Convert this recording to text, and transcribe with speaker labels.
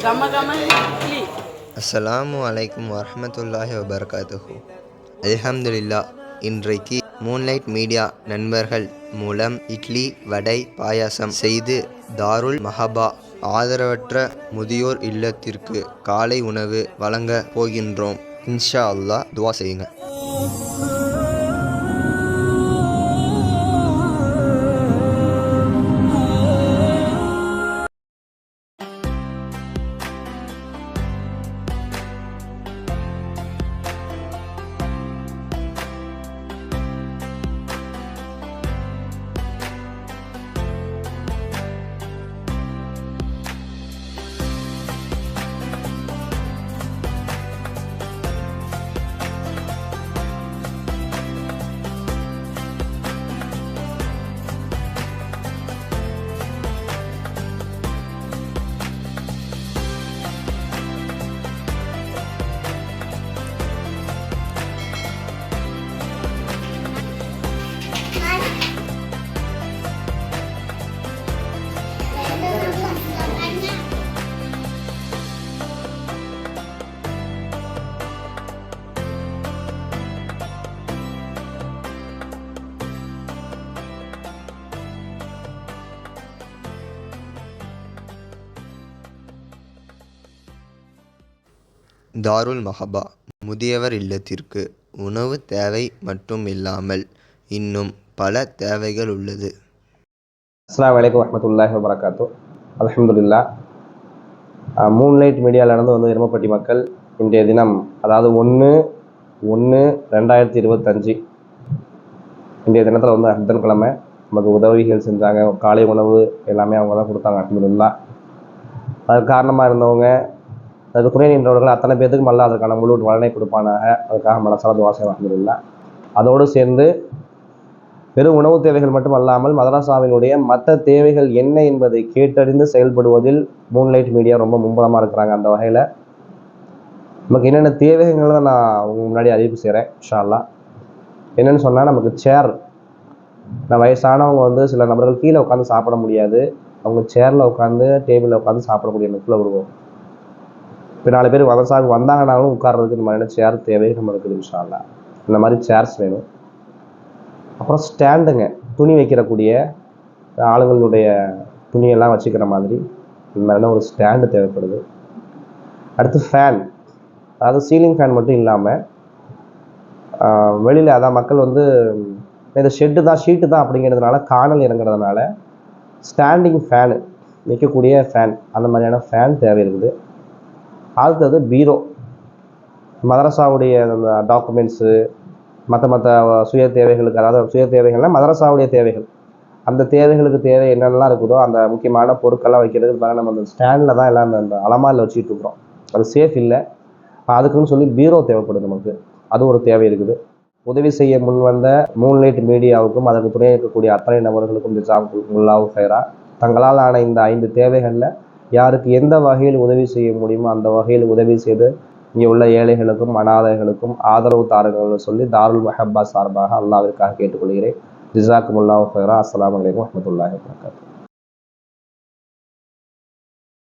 Speaker 1: கம
Speaker 2: அஸ்ஸலாமு அலைக்கும் வரஹ்மத்துல்லாஹி வபரகாத்துஹு. இன்றைக்கு மூன்லைட் மீடியா நண்பர்கள் மூலம் இட்லி வடை பாயாசம் செய்து தாருல் மஹபா ஆதரவற்ற முதியோர் இல்லத்திற்கு காலை உணவு வழங்க போகின்றோம். இன்ஷா அல்லாஹ் துவா செய்யுங்க. தாருல் மஹபா முதியவர் இல்லத்திற்கு உணவு தேவை மட்டும் இல்லாமல் இன்னும் பல தேவைகள் உள்ளது.
Speaker 3: அஸ்லாம் வலைக்கம் வரமத்துல்லாஹி மூணு நைட் மீடியாவில் நடந்து வந்து எருமப்பட்டி மக்கள் இன்றைய தினம் அதாவது ஒன்று ஒன்று ரெண்டாயிரத்தி இருபத்தஞ்சு இன்றைய தினத்தில் வந்து புதன்கிழமை நமக்கு உதவிகள் செஞ்சாங்க காலை உணவு எல்லாமே அவங்க தான் கொடுத்தாங்க அலமதுல்லா அது காரணமாக இருந்தவங்க அதுக்கு துணை நின்றவர்கள் அத்தனை பேத்துக்கும் அல்ல அதற்கான முழு வலனை கொடுப்பானாக. அதுக்காக மனசால துவாசை அல்ஹம்துலில்லா. அதோடு சேர்ந்து வெறும் உணவு தேவைகள் மட்டும் அல்லாமல் மதராசாவினுடைய மற்ற தேவைகள் என்ன என்பதை கேட்டறிந்து செயல்படுவதில் மூன்லைட் மீடியா ரொம்ப மும்பலமாக இருக்கிறாங்க அந்த வகையில். நமக்கு என்னென்ன தேவைகளை நான் உங்க முன்னாடி அறிவிப்பு செய்கிறேன் ஷால்லா என்னென்னு சொன்னால் நமக்கு சேர் நான் வயசானவங்க வந்து சில நபர்கள் கீழே உட்காந்து சாப்பிட முடியாது. அவங்க சேரில் உட்காந்து டேபிளில் உட்காந்து சாப்பிடக்கூடிய நட்பில் வருவோம் இப்போ நாலு பேர் மதரசாவுக்கு வந்தாங்கனாலும் உட்கார்றதுக்கு இந்த மாதிரியான சேர் தேவை நம்ம இருக்குது இன்ஷால்லா இந்த மாதிரி சேர்ஸ் வேணும். அப்புறம் ஸ்டாண்டுங்க துணி வைக்கிறக்கூடிய ஆளுங்களுடைய துணியெல்லாம் வச்சுக்கிற மாதிரி இந்த மாதிரியான ஒரு ஸ்டாண்டு தேவைப்படுது. அடுத்து ஃபேன் அதாவது சீலிங் ஃபேன் மட்டும் இல்லாமல் வெளியில் அதான் மக்கள் வந்து இந்த ஷெட்டு தான் ஷீட்டு தான் அப்படிங்கிறதுனால காணல் இறங்குறதுனால ஸ்டாண்டிங் ஃபேனு வைக்கக்கூடிய ஃபேன் அந்த மாதிரியான ஃபேன் தேவை இருக்குது. அடுத்தது பீரோ. மதரசாவுடைய டாக்குமெண்ட்ஸு மற்ற மற்ற சுய தேவைகளுக்கு அதாவது சுய தேவைகள்னால் மதரசாவுடைய தேவைகள். அந்த தேவைகளுக்கு தேவை என்னென்னலாம் இருக்குதோ அந்த முக்கியமான பொருட்கள்லாம் வைக்கிறதுக்கு பாருங்க நம்ம அந்த ஸ்டாண்டில் தான் எல்லாம் அந்த அந்த அலமாரில் வச்சுட்டு இருக்கிறோம். அது சேஃப் இல்லை. அதுக்குன்னு சொல்லி பீரோ தேவைப்படுது நமக்கு. அது ஒரு தேவை இருக்குது. உதவி செய்ய முன் வந்த மூன்லைட் மீடியாவுக்கும் அதற்கு துணை இருக்கக்கூடிய அத்தனை நபர்களுக்கும் ஜிசாமுல்லாவு ஃபைரா தங்களால் ஆன இந்த ஐந்து தேவைகளில் யாருக்கு எந்த வகையில் உதவி செய்ய முடியுமோ அந்த வகையில் உதவி செய்து இங்கே உள்ள ஏழைகளுக்கும் அனாதைகளுக்கும் ஆதரவு தாரர்கள் சொல்லி தாருல் மஹப்பா சார்பாக அல்லாவிற்காக கேட்டுக்கொள்கிறேன். ஜிசாக்குமுல்லா ஃபைரா அஸ்லாம் வலைக்கம் வரமத்துல்லாஹ் வரகாத்து